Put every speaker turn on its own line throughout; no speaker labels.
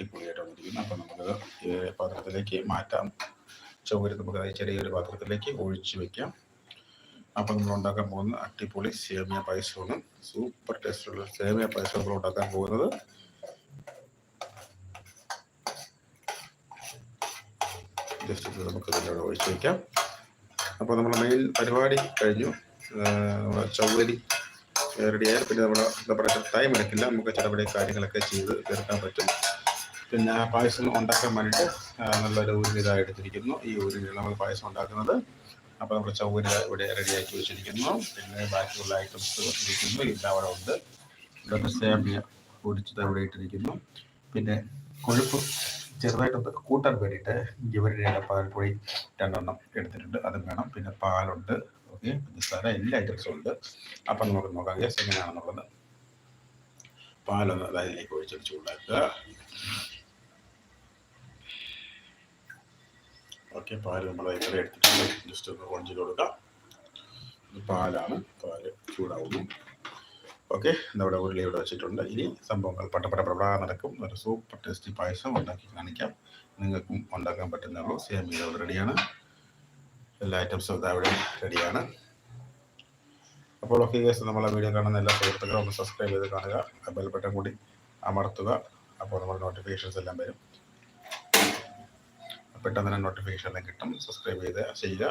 അടിപൊളിയായിട്ട് വന്നിരിക്കുന്നത് അപ്പം നമുക്കത് പാത്രത്തിലേക്ക് മാറ്റാം. ചൗകര്യം നമുക്ക് ചെറിയൊരു പാത്രത്തിലേക്ക് ഒഴിച്ചു വെക്കാം. അപ്പം നമ്മൾ ഉണ്ടാക്കാൻ പോകുന്ന അടിപൊളി സേമിയ പായസമാണ്. സൂപ്പർ ടേസ്റ്റുള്ള സേമിയ പായസം നമ്മൾ ഉണ്ടാക്കാൻ പോകുന്നത്. ജസ്റ്റ് നമുക്ക് ഒഴിച്ച് വയ്ക്കാം അപ്പോൾ നമ്മുടെ മെയിൻ പരിപാടി കഴിഞ്ഞു. നമ്മുടെ ചൗവരി റെഡിയായാൽ പിന്നെ നമ്മുടെ എന്താ പറയുക ടൈം എടുക്കില്ല. നമുക്ക് ചിലവിടെ കാര്യങ്ങളൊക്കെ ചെയ്ത് തീർക്കാൻ പറ്റും. പിന്നെ പായസം ഉണ്ടാക്കാൻ വേണ്ടിയിട്ട് നല്ലൊരു ഊരിത എടുത്തിരിക്കുന്നു. ഈ ഊരിൽ നമ്മൾ പായസം ഉണ്ടാക്കുന്നത്. അപ്പോൾ നമ്മുടെ ചൗവരി ഇവിടെ റെഡിയാക്കി വെച്ചിരിക്കുന്നു. പിന്നെ ബാക്കിയുള്ള ഐറ്റംസ് ഇരിക്കുന്നു. ഇല്ല അവിടെ ഉണ്ട്. ഇവിടെ സേമിയ പൊടിച്ചത് അവിടെ ഇട്ടിരിക്കുന്നു. പിന്നെ കൊഴുപ്പ് ചെറുതായിട്ടൊന്ന് കൂട്ടാൻ വേണ്ടിയിട്ട് ഇവരുടെ പാൽപ്പൊടി രണ്ടെണ്ണം എടുത്തിട്ടുണ്ട്. അതും വേണം. പിന്നെ പാലുണ്ട്. ഓക്കെ പഞ്ചസാര എല്ലാ ഐറ്റംസും ഉണ്ട്. അപ്പം നമുക്ക് നോക്കാം ഗ്യാസ് എങ്ങനെയാണെന്നുള്ളത്. പാലൊന്ന് അതിലേക്ക് ഒഴിച്ചിട്ട് ചൂടാക്കുക ഓക്കെ പാൽ നമ്മൾ ഇത്ര എടുത്തിട്ടുണ്ട്. ജസ്റ്റ് ഒന്ന് ഓൺ ചെയ്ത് കൊടുക്കാം പാലാണ്. പാൽ ചൂടാവുന്നു. ഓക്കെ നമ്മുടെ ഉരുളി ഇവിടെ വെച്ചിട്ടുണ്ട്. ഇനി സംഭവങ്ങൾ പട്ടപ്പട പ്രഭാ നടക്കും. ഒരു സൂപ്പർ ടേസ്റ്റി പായസം ഉണ്ടാക്കി കാണിക്കാം. നിങ്ങൾക്കും ഉണ്ടാക്കാൻ പറ്റുന്നുള്ളൂ. സേം ഇത് റെഡിയാണ് എല്ലാ ഐറ്റംസും ഇതാ ഇവിടെ റെഡിയാണ് അപ്പോൾ ഓക്കെ കേസ് നമ്മളെ വീഡിയോ കാണുന്ന എല്ലാ സുഹൃത്തുക്കളും ഒന്ന് സബ്സ്ക്രൈബ് ചെയ്ത് കാണുക. ബെൽ ബട്ടൺ കൂടി അമർത്തുക. അപ്പോൾ നമ്മുടെ നോട്ടിഫിക്കേഷൻസ് എല്ലാം വരും. പെട്ടെന്ന് തന്നെ നോട്ടിഫിക്കേഷൻ എല്ലാം കിട്ടും. സബ്സ്ക്രൈബ് ചെയ്ത് ചെയ്യുക.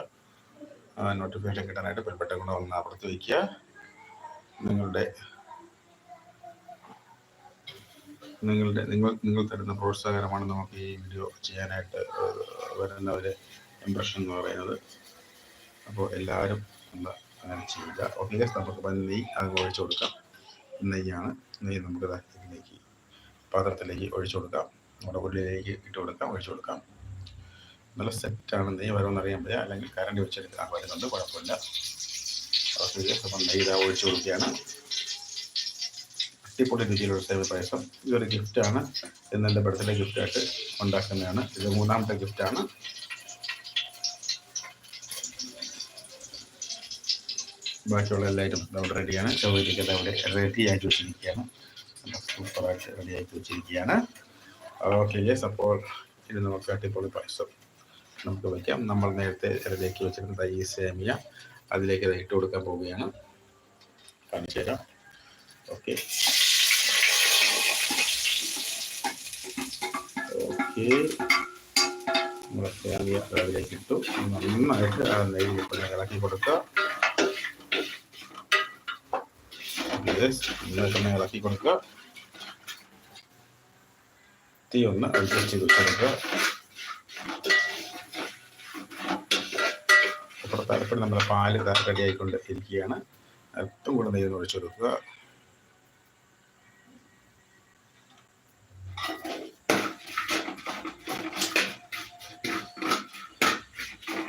നോട്ടിഫിക്കേഷൻ കിട്ടാനായിട്ട് പെട്ടെന്ന് കൊണ്ട് ഒന്ന് അമർത്തി വയ്ക്കുക നിങ്ങളുടെ നിങ്ങളുടെ നിങ്ങൾ നിങ്ങൾ തരുന്ന പ്രോത്സാഹനമാണ് നമുക്ക് ഈ വീഡിയോ ചെയ്യാനായിട്ട് വരുന്ന ഒരു ഇമ്പ്രഷൻ എന്ന് പറയുന്നത്. അപ്പോൾ എല്ലാവരും ഒന്ന് അങ്ങനെ ചെയ്യുക. ഓക്കെ നമുക്ക് നെയ്യ് അത് ഒഴിച്ചു കൊടുക്കാം. നെയ്യാണ്. നെയ്യ് നമുക്ക് ഇതിലേക്ക് പാത്രത്തിലേക്ക് ഒഴിച്ചു കൊടുക്കാം. നമ്മുടെ ഉള്ളിലേക്ക് ഇട്ട് കൊടുക്കാം ഒഴിച്ചു കൊടുക്കാം. നല്ല സെറ്റാണ് നെയ്യ് വരുമെന്ന് അറിയാൻ പറ്റുക. അല്ലെങ്കിൽ കരണ്ടി വെച്ചെടുക്കാൻ വരുന്നുണ്ട്. കുഴപ്പമില്ല. അപ്പം നെയ്യ് ഇതാ ഒഴിച്ചു കൊടുക്കുകയാണ്. അടിപൊളി രുചിയിലുള്ള സേവ് പായസം. ഇതൊരു ഗിഫ്റ്റാണ് ഇന്ന് എന്റെ ബർത്ത്ഡേ ഗിഫ്റ്റായിട്ട് ഉണ്ടാക്കുന്നതാണ്. ഇത് മൂന്നാമത്തെ ഗിഫ്റ്റാണ് ബാക്കിയുള്ള എല്ലാ ഐറ്റം അവിടെ റെഡിയാണ് ചോദിക്കുന്നത് അവിടെ റെഡി ആയിട്ട് വെച്ചിരിക്കുകയാണ്. സൂപ്പറായിട്ട് റെഡിയാക്കി വെച്ചിരിക്കുകയാണ്. ഓക്കെ യെസ് അപ്പോൾ ഇത് നമുക്ക് അടിപൊളി പായസം. നമുക്ക് വയ്ക്കാം നമ്മൾ നേരത്തെ റെഡിയാക്കി വെച്ചിരുന്ന ഈ സേമിയ. അതിലേക്ക് ഇത് ഇട്ട് കൊടുക്കാൻ പോവുകയാണ്. കാണിച്ചു തരാം. ഓക്കെ. ഓക്കെ. അതിലേക്ക് ഇട്ടു. നന്നായിട്ട് ആ നെയ്യ് ഇപ്പോൾ ഇളക്കി കൊടുക്കുക. നന്നായിട്ട് ഇളക്കി കൊടുക്കുക. തീ ഒന്ന് അഡ്ജസ്റ്റ് ചെയ്ത് കൊടുക്കുക അരപ്പിൽ നമ്മുടെ പാൽ റെഡി ആയിക്കൊണ്ട് ഇരിക്കുകയാണ് അല്പം കൂടെ നെയ്യ് ഒഴിച്ചു കൊടുക്കുക.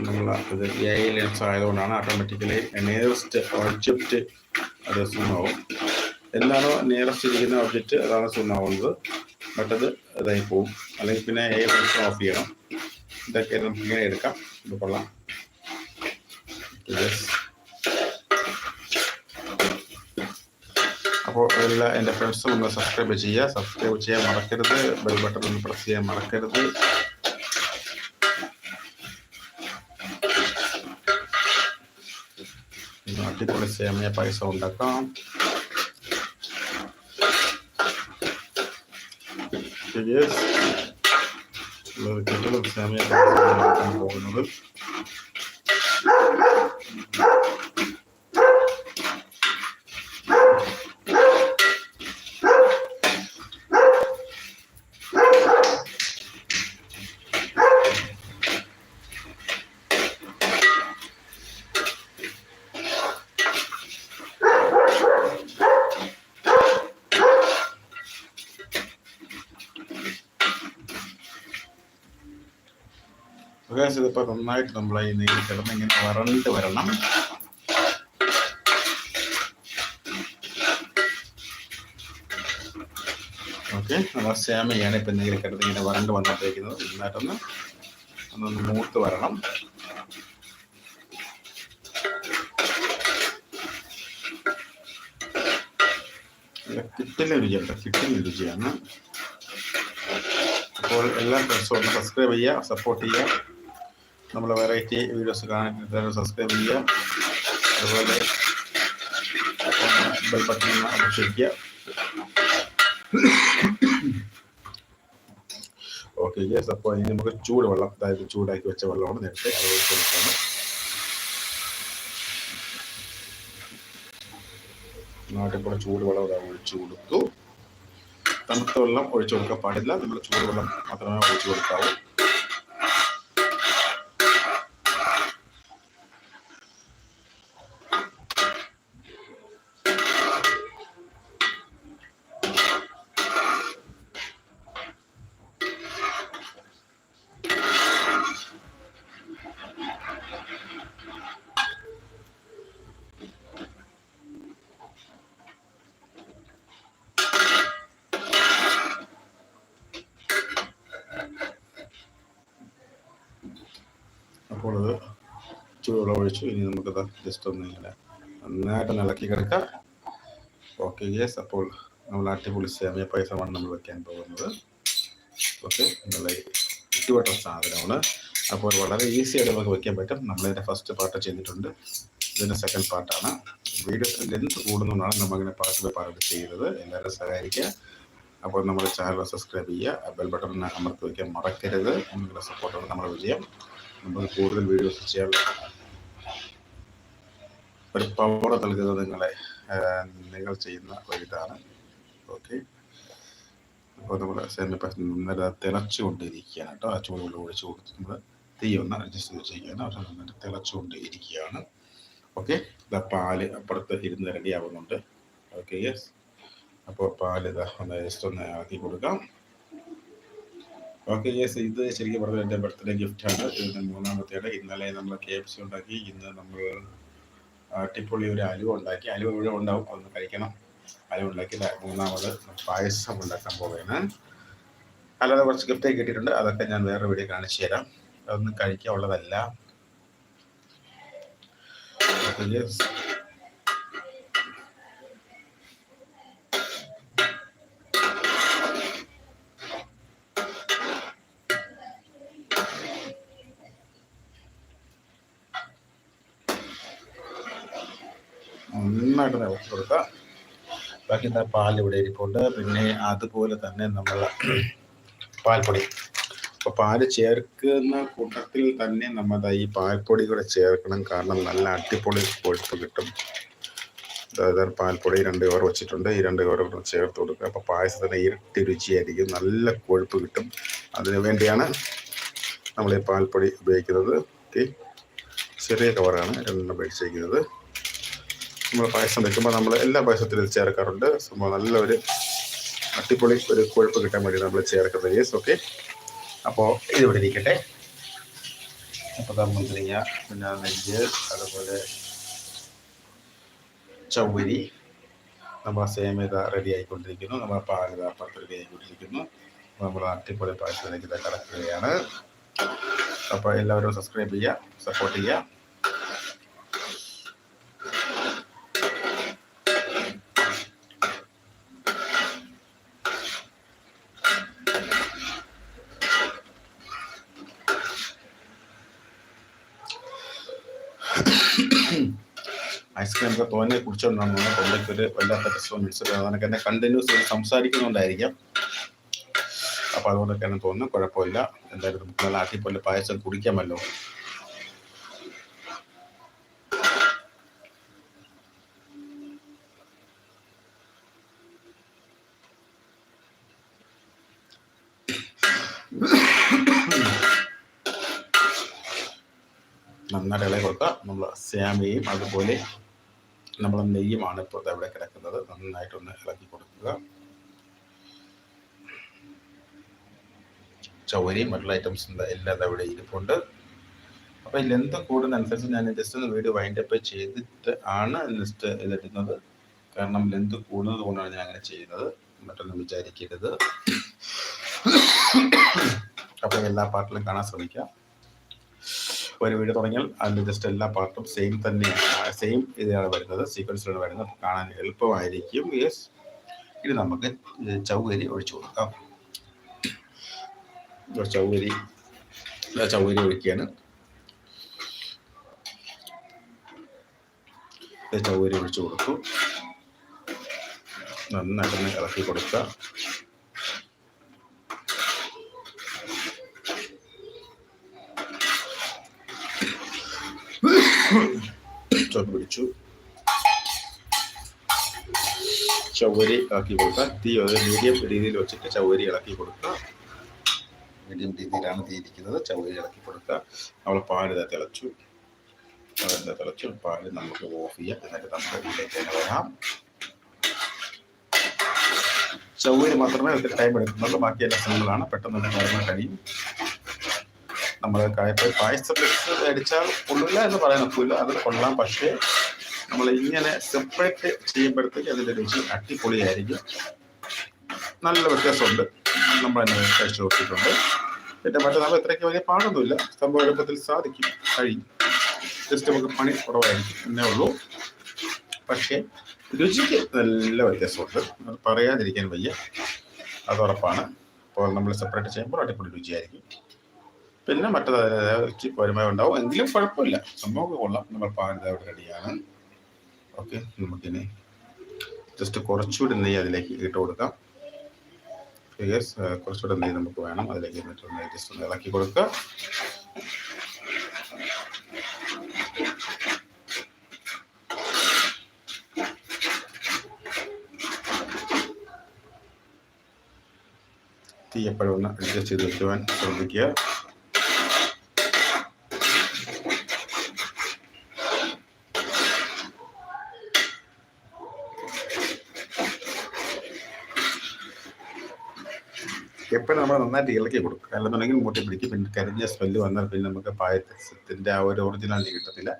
നമ്മൾ ഇത് എ ലെൻസ് ആയതുകൊണ്ടാണ് ഓട്ടോമാറ്റിക്കലി നിയറസ്റ്റ് ഒബ്ജക്റ്റ് അത് സൂമാവും എന്താണോ നിയറസ്റ്റ് ഇരിക്കുന്ന ഒബ്ജക്റ്റ് അതാണ് സൂമാവുന്നത് അത് ഇതായി പോവും. അല്ലെങ്കിൽ പിന്നെ എ ലെൻസ് ഓഫ് ചെയ്യണം. ഇതൊക്കെ നമുക്ക് ഇങ്ങനെ എടുക്കാം. ഇത് കൊള്ളാം. അപ്പോൾ എല്ലാ എന്റെ ഫ്രണ്ട്സും ഒന്ന് സബ്സ്ക്രൈബ് ചെയ്യുക. സബ്സ്ക്രൈബ് ചെയ്യാൻ മറക്കരുത്. ബെൽ ബട്ടൺ ഒന്ന് പ്രസ് ചെയ്യാൻ മറക്കരുത്. അടിപൊളി സേമിയ പായസം ഉണ്ടാക്കാം. കിട്ടുന്ന സേമിയ പായസം ഉണ്ടാക്കാൻ പോകുന്നത്. ഗാസ് ഇതിപ്പോൾ നന്നായിട്ട് നമ്മൾ ഈ നെയ്യിൽ കിടന്ന് ഇങ്ങനെ വരണ്ട് വരണം. ഓക്കെ നമ്മൾ സേമയാണ് ഇപ്പം നെയ്യിൽ കിടന്ന് ഇങ്ങനെ വരണ്ട് വന്നിട്ടേക്കുന്നത് നന്നായിട്ടൊന്ന് ഒന്ന് മൂത്ത് വരണം. കിട്ടുന്ന രുചിയുണ്ട് കിട്ടുന്ന രുചിയാണ്. അപ്പോൾ എല്ലാ ഫ്രണ്ട്സും ഒന്ന് സബ്സ്ക്രൈബ് ചെയ്യുക സപ്പോർട്ട് ചെയ്യുക. നമ്മൾ വെറൈറ്റി വീഡിയോസ് കാണാൻ സബ്സ്ക്രൈബ് ചെയ്യുക. അതുപോലെ അപേക്ഷിക്കുക. ഓക്കെ യെസ് അപ്പോൾ ഇനി നമുക്ക് ചൂടുവെള്ളം അതായത് ചൂടാക്കി വെച്ച വെള്ളമാണ് നേരത്തെ അത് ഒഴിച്ച് കൊടുക്കണം നാട്ടിൽ ചൂടുവെള്ളം ഇതാ ഒഴിച്ചു കൊടുത്തു. തണുത്ത വെള്ളം ഒഴിച്ചു കൊടുക്കാൻ പാടില്ല. നമ്മൾ ചൂടുവെള്ളം മാത്രമേ ഒഴിച്ചു കൊടുക്കാവൂ അപ്പോൾ അത് ഒഴിച്ചു ഇനി നമുക്കത് ജസ്റ്റ് ഒന്ന് ഇങ്ങനെ നന്നായിട്ട് ഇളക്കി കിടക്കാം. ഓക്കെ യെസ് അപ്പോൾ നമ്മൾ അടിപൊളി സേമിയ പായസമാണ് നമ്മൾ വെക്കാൻ പോകുന്നത്. ഓക്കെ നല്ല ഇട്ടുപെട്ട സാധനമാണ്. അപ്പോൾ വളരെ ഈസി ആയിട്ട് നമുക്ക് വെക്കാൻ പറ്റും. നമ്മളിതിന്റെ ഫസ്റ്റ് പാർട്ട് ചെയ്തിട്ടുണ്ട്. ഇതിന്റെ സെക്കൻഡ് പാർട്ടാണ് വീഡിയോ ലെന്ത് കൂടുന്നതുകൊണ്ടാണ് നമ്മളിങ്ങനെ പാർട്ട് ബൈ പാർട്ട് ചെയ്യുന്നത് എല്ലാവരും സഹായിക്കുക. അപ്പോൾ നമ്മുടെ ചാനൽ സബ്സ്ക്രൈബ് ചെയ്യുക. ബെൽ ബട്ടൺ അമർത്തി വയ്ക്കാൻ മറക്കരുത്. നിങ്ങളുടെ സപ്പോർട്ടാണ് നമ്മുടെ വിജയം. നമ്മൾ കൂടുതൽ വീഡിയോസ് ചെയ്യാനുള്ള ഒരു പവർ നൽകുന്നത് നിങ്ങളെ നിങ്ങൾ ചെയ്യുന്ന ഒരു ഇതാണ് ഓക്കെ അപ്പോൾ നമ്മൾ പ്രശ്നം നന്നായിട്ട് തിളച്ചുകൊണ്ടിരിക്കുകയാണ് കേട്ടോ. ആ ചൂടുകൾ ഒഴിച്ചു കൊടുത്ത് നമ്മൾ തീ ഒന്ന് അഡ്ജസ്റ്റ് ചെയ്യുകയാണ് പക്ഷെ നന്നായിട്ട് തിളച്ചുകൊണ്ടിരിക്കുകയാണ്. ഓക്കെ ഇതാ പാൽ അപ്പുറത്ത് ഇരുന്ന് റെഡി ആവുന്നുണ്ട്. ഓക്കെ യെസ് അപ്പോൾ പാൽ ഇതാ ഒന്ന് ജസ്റ്റ് ഒന്ന് ആക്കി കൊടുക്കാം. ഓക്കെ യെസ് ഇത് ശരിക്കും പറഞ്ഞാൽ എന്റെ ബർത്ത്ഡേ ഗിഫ്റ്റാണ് ഇത് മൂന്നാമത്തേടെ. ഇന്നലെ നമ്മൾ കെ എഫ് സി ഉണ്ടാക്കി. ഇന്ന് നമ്മൾ അടിപൊളി ഒരു അലുവ ഉണ്ടാക്കി. അലുവ ഇവിടെ ഉണ്ടാവും. അതൊന്ന് കഴിക്കണം. അലുവ ഉണ്ടാക്കി മൂന്നാമത് പായസം ഉണ്ടാക്കാൻ പോവുകയാണ്. അല്ലാതെ കുറച്ച് ഗിഫ്റ്റ് കിട്ടിയിട്ടുണ്ട്. അതൊക്കെ ഞാൻ വേറെ വീഡിയോ കാണിച്ചു തരാം. അതൊന്നും കഴിക്കാനുള്ളതല്ല. നന്നായിട്ട് നിറച്ച് കൊടുക്കുക. ബാക്കി എന്താ പാൽ ഇവിടെ ഇരിപ്പുണ്ട്. പിന്നെ അതുപോലെ തന്നെ നമ്മൾ പാൽപ്പൊടി. അപ്പോൾ പാൽ ചേർക്കുന്ന കൂട്ടത്തിൽ തന്നെ നമ്മൾ ഈ പാൽപ്പൊടി കൂടെ ചേർക്കണം. കാരണം നല്ല അടിപൊളി കൊഴുപ്പ് കിട്ടും. അതായത് പാൽപ്പൊടി രണ്ട് കവർ വെച്ചിട്ടുണ്ട്. ഈ രണ്ട് കവർ കൂടെ ചേർത്ത് കൊടുക്കുക. അപ്പോൾ പായസത്തിന് ഇരട്ടി രുചിയായിരിക്കും. നല്ല കൊഴുപ്പ് കിട്ടും. അതിനു വേണ്ടിയാണ് നമ്മൾ ഈ പാൽപ്പൊടി ഉപയോഗിക്കുന്നത്. ചെറിയ കവറാണ്. രണ്ടെണ്ണം മേടിച്ചിരിക്കുന്നത് നമ്മൾ പായസം വെക്കുമ്പോൾ നമ്മൾ എല്ലാ പായസത്തിലും ഇത് ചേർക്കാറുണ്ട്. സംഭവം നല്ലൊരു അടിപൊളി ഒരു കൊഴുപ്പ് കിട്ടാൻ വേണ്ടി നമ്മൾ ചേർക്കുന്നത് യെസ് ഓക്കെ അപ്പോൾ ഇതിവിടെ ഇരിക്കട്ടെ. അപ്പോൾ മുന്തിരിങ്ങ പിന്നെ നെഞ്ച് അതുപോലെ ചൗവരി നമ്മൾ സേമിത റെഡി ആയിക്കൊണ്ടിരിക്കുന്നു. നമ്മൾ പാലിത അപ്പുറത്ത് റെഡി ആയിക്കൊണ്ടിരിക്കുന്നു. നമ്മൾ അടിപൊളി പായസത്തിലേക്ക് കടക്കുകയാണ്. അപ്പോൾ എല്ലാവരും സബ്സ്ക്രൈബ് ചെയ്യുക സപ്പോർട്ട് ചെയ്യുക. ഐസ്ക്രീം കുറിച്ചുകൊണ്ടാണ് തോന്നെ കുടിച്ചോണ്ടാണ് തൊണ്ടയ്ക്ക് ഒരു വല്ലാത്ത ഡിസ്റ്റർബൻസ് അതൊക്കെ എന്നെ കണ്ടിന്യൂസ് സംസാരിക്കുന്നുണ്ടായിരിക്കാം. അപ്പോൾ അതുകൊണ്ടൊക്കെയാണ് തോന്നുന്നത് കുഴപ്പമില്ല. എന്തായാലും നമുക്ക് നല്ല പോലെ പായസം കുടിക്കാമല്ലോ. നന്നായിട്ട് ഇളകി കൊടുക്കുക. നമ്മൾ സ്യാമയും അതുപോലെ നമ്മൾ നെയ്യുമാണ് ഇപ്പോൾ ഇവിടെ കിടക്കുന്നത്. നന്നായിട്ടൊന്ന് ഇളക്കി കൊടുക്കുക. ചൗരിയും മറ്റുള്ള ഐറ്റംസ് എല്ലാം അവിടെ ഇരിപ്പുണ്ട്. അപ്പോൾ ലെന്ത് കൂടുന്നതനുസരിച്ച് ഞാൻ ജസ്റ്റ് ഒന്ന് വീഡിയോ വൈൻഡപ്പ് ചെയ്തിട്ട് ആണ് ലിസ്റ്റ് ഇതിടുന്നത്. കാരണം ലെന്ത് കൂടുന്നത് കൊണ്ടാണ് ഞാൻ അങ്ങനെ ചെയ്യുന്നത്. മറ്റൊന്നും വിചാരിക്കരുത്. അപ്പോൾ എല്ലാ പാട്ടിലും കാണാൻ ശ്രമിക്കാം. ഒരു വീഡിയോ തുടങ്ങിയാൽ അതിന്റെ ജസ്റ്റ് എല്ലാ പാർട്ടും സെയിം തന്നെ സെയിം ഇതാണ് വരുന്നത്. സീക്വൻസിലാണ് വരുന്നത്. കാണാൻ എളുപ്പമായിരിക്കും. യെസ് ഇനി നമുക്ക് ചൗകരി ഒഴിച്ചു കൊടുക്കാം. ചൗകരി. ചൗകരി ഒഴിക്കുകയാണ് ചൗകരി ഒഴിച്ചു കൊടുത്തു. നന്നായിട്ട് ഇളക്കി കൊടുക്കുക. പിടിച്ചു. ചവരി ഇളക്കി കൊടുക്കുക. തീ ഒരു മീഡിയം രീതിയിൽ വെച്ചിട്ട് ചവരി ഇളക്കി കൊടുക്കുക. മീഡിയം രീതിയിലാണ് തീ ഇരിക്കുന്നത്. ചവരി ഇളക്കി കൊടുക്കുക. നമ്മൾ പാൽ തിളച്ചു പാലിന്റെ തിളച്ചു പാൽ നമുക്ക് ഓഫ് ചെയ്യാം. എന്നിട്ട് നമുക്ക് ഇതിലേക്ക് തന്നെ വരാം. ചവരി മാത്രമേ ഒത്തിരി ടൈം എടുക്കുന്നുള്ളൂ. ബാക്കി എല്ലാ സിമ്പിളാണ് പെട്ടെന്ന് തന്നെ കഴിയും. നമ്മൾ കായപ്പോൾ പായസം അടിച്ചാൽ കൊള്ളില്ല എന്ന് പറയാൻ ഒക്കില്ല. അത് കൊള്ളാം. പക്ഷേ നമ്മൾ ഇങ്ങനെ സെപ്പറേറ്റ് ചെയ്യുമ്പോഴത്തേക്ക് അതിന്റെ രുചി അടിപൊളിയായിരിക്കും. നല്ല വ്യത്യാസമുണ്ട്. നമ്മൾ തന്നെ കഴിച്ചു നോക്കിയിട്ടുണ്ട്. പിന്നെ മറ്റേ നമ്മൾ ഇത്രയ്ക്ക് വലിയ പാടൊന്നുമില്ല. സംഭവം എളുപ്പത്തിൽ സാധിക്കും. കഴിയും ജസ്റ്റ് നമുക്ക് പണി കുറവായിരിക്കും. എന്നേ ഉള്ളൂ. പക്ഷേ രുചിക്ക് നല്ല വ്യത്യാസമുണ്ട്. പറയാതിരിക്കാൻ വയ്യ. അത് അപ്പോൾ നമ്മൾ സെപ്പറേറ്റ് ചെയ്യുമ്പോൾ അടിപൊളി രുചിയായിരിക്കും. പിന്നെ മറ്റേത് രുചി പോരുമ ഉണ്ടാവും. എങ്കിലും കുഴപ്പമില്ല. സംഭവം കൊള്ളാം. നമ്മൾ അവിടെ റെഡിയാണ്. ഓക്കെ നമുക്കിനി ജസ്റ്റ് കുറച്ചുകൂടി നെയ്യ് അതിലേക്ക് ഇട്ട് കൊടുക്കാം. യെസ് കുറച്ചുകൂടെ നെയ്യ് നമുക്ക് വേണം. അതിലേക്ക് ജസ്റ്റ് ഒന്ന് ഇളക്കി കൊടുക്കുക. തീ എപ്പോഴും ഒന്ന് അഡ്ജസ്റ്റ് ചെയ്ത് വെക്കുവാൻ ശ്രദ്ധിക്കുക. എപ്പോഴും നമ്മൾ നന്നായിട്ട് ഇളക്കി കൊടുക്കും. അല്ലെന്നുണ്ടെങ്കിൽ മൂട്ടി പിടിക്കും. പിന്നെ കരിഞ്ഞ സ്മെല്ല് വന്നാൽ പിന്നെ നമുക്ക് പായസത്തിന്റെ ആ ഒരു ഒറിജിനാലിറ്റി കിട്ടത്തില്ല.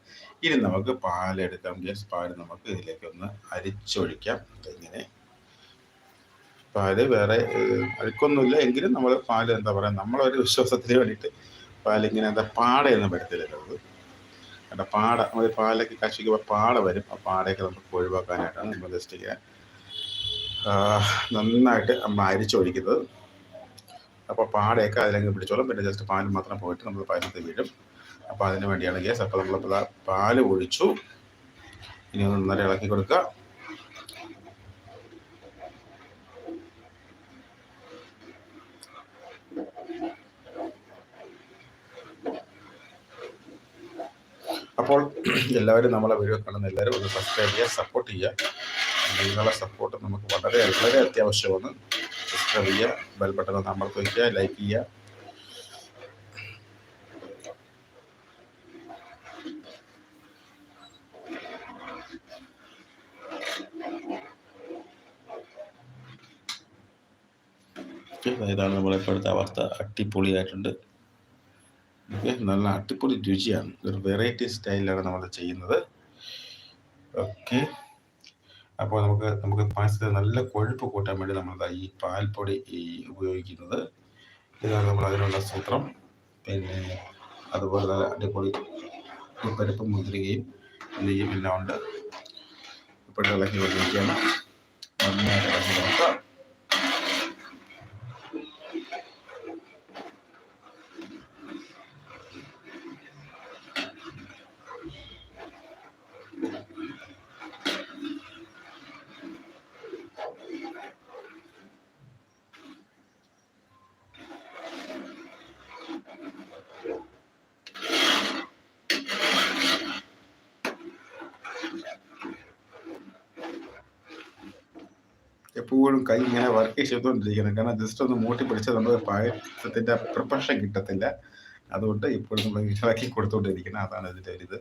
ഇനി നമുക്ക് പാലെടുക്കാം ജസ്റ്റ് പാൽ നമുക്ക് ഇതിലേക്ക് ഒന്ന് അരിച്ചൊഴിക്കാം. ഇങ്ങനെ പാൽ വേറെ അഴുക്കൊന്നുമില്ല. എങ്കിലും നമ്മൾ പാൽ എന്താ പറയുക നമ്മളൊരു വിശ്വാസത്തിന് വേണ്ടിയിട്ട് പാലിങ്ങനെ എന്താ പാടയൊന്നും വരത്തില്ലത് അവിടെ പാട നമ്മൾ പാലൊക്കെ കഷിക്കുമ്പോൾ പാട വരും. ആ പാടയൊക്കെ നമുക്ക് ഒഴിവാക്കാനായിട്ടാണ് നമ്മൾ ജസ്റ്റ് ഇങ്ങനെ നന്നായിട്ട് നമ്മൾ അരിച്ചൊഴിക്കുന്നത്. അപ്പോൾ പാടയൊക്കെ അതിലങ്ങ് പിടിച്ചോളും. പിന്നെ ജസ്റ്റ് പാൽ മാത്രം പോയിട്ട് നമ്മൾ പായസത്തിൽ വീഴും. അപ്പോൾ അതിന് വേണ്ടിയാണ് ഗ്യാസ് അപ്പോൾ നമ്മൾ പാൽ ഒഴിച്ചു. ഇനി ഒന്ന് നന്നായി ഇളക്കി കൊടുക്കുക. അപ്പോൾ എല്ലാവരും നമ്മളെ വീഡിയോ കാണുന്ന എല്ലാവരും ഒന്ന് സബ്സ്ക്രൈബ് ചെയ്യുക സപ്പോർട്ട് ചെയ്യുക. നിങ്ങളുടെ സപ്പോർട്ട് നമുക്ക് വളരെ വളരെ അത്യാവശ്യമാണ്. സബ്സ്ക്രൈബ് ചെയ്യുക ബെൽ ബട്ടൺ ഒന്ന് വയ്ക്കുക ലൈക്ക് ചെയ്യുക. ഇതാണ് നമ്മളെ ഇപ്പോഴത്തെ അവസ്ഥ. അട്ടിപ്പൊളിയായിട്ടുണ്ട് ഓക്കെ നല്ല അട്ടിപ്പൊളി രുചിയാണ്. ഒരു വെറൈറ്റി സ്റ്റൈലിലാണ് നമ്മൾ ചെയ്യുന്നത്. ഓക്കെ അപ്പോൾ നമുക്ക് നമുക്ക് പായസത്തിൽ നല്ല കൊഴുപ്പ് കൂട്ടാൻ വേണ്ടി നമ്മൾ ഈ പാൽപ്പൊടി ഈ ഉപയോഗിക്കുന്നത്. ഇതാണ് നമ്മൾ അതിനുള്ള സൂത്രം. പിന്നെ അതുപോലെ തന്നെ അടിപൊളി പരിപ്പ് മുതിരുകയും നെയ്യും എല്ലാം ഉണ്ട്. ഇപ്പോൾ ഇളക്കി വന്നിരിക്കുകയാണ് നന്നായിട്ട് ഇളക്കി നോക്കാം എപ്പോഴും കൈ ഇങ്ങനെ വർക്ക് ചെയ്തുകൊണ്ടിരിക്കണം കാരണം ജസ്റ്റ് ഒന്ന് മൂട്ടി പിടിച്ചാൽ നമ്മൾ പായസത്തിന്റെ പ്രിപ്പറേഷൻ കിട്ടത്തില്ല. അതുകൊണ്ട് ഇപ്പോഴും നമ്മൾ ഇളക്കി കൊടുത്തുകൊണ്ടിരിക്കണം അതാണ് ഇതിന്റെ ഒരു ഇത്.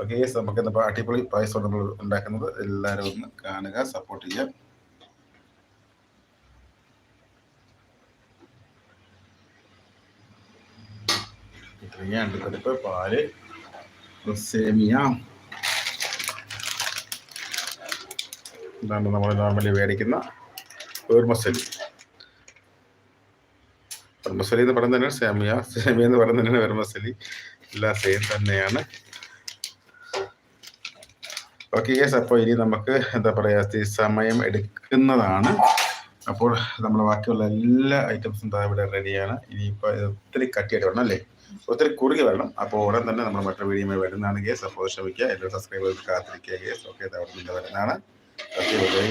ഓക്കെ നമുക്ക് എന്താ അടിപൊളി പായസം നമ്മൾ ഉണ്ടാക്കുന്നത്. എല്ലാവരും ഒന്ന് കാണുക സപ്പോർട്ട് ചെയ്യാം ഇത്രയും അണ്ടിപ്പരിപ്പ് പാൽ സേമിയ. ഇതാണ് നമ്മൾ നോർമലി മേടിക്കുന്ന ഓർമസലി വെർമസലി എന്ന് പറയുന്നത് തന്നെയാണ് സേമിയ. സേമിയ എന്ന് പറയുന്നത് തന്നെയാണ് എല്ലാം സെയിം തന്നെയാണ്. ഓക്കെ യെസ് അപ്പോൾ ഇനി നമുക്ക് എന്താ പറയുക സമയം എടുക്കുന്നതാണ്. അപ്പോൾ നമ്മൾ ബാക്കിയുള്ള എല്ലാ ഐറ്റംസും താ ഇവിടെ റെഡിയാണ് ഇനിയിപ്പോൾ ഒത്തിരി കട്ടിയായിട്ട് വരണം അല്ലേ? ഒത്തിരി കുറുകി വരണം. അപ്പോൾ ഉടൻ തന്നെ നമ്മൾ മറ്റൊരു വീഡിയോ വരുന്നതാണ് ഗേസ് അപ്പോൾ ശ്രമിക്കുക എല്ലാവരും സബ്സ്ക്രൈബ് ചെയ്ത് കാത്തിരിക്കുക ഗേസ് ഓക്കെ അവിടെ നിന്ന് വരുന്നതാണ് ഓക്കെ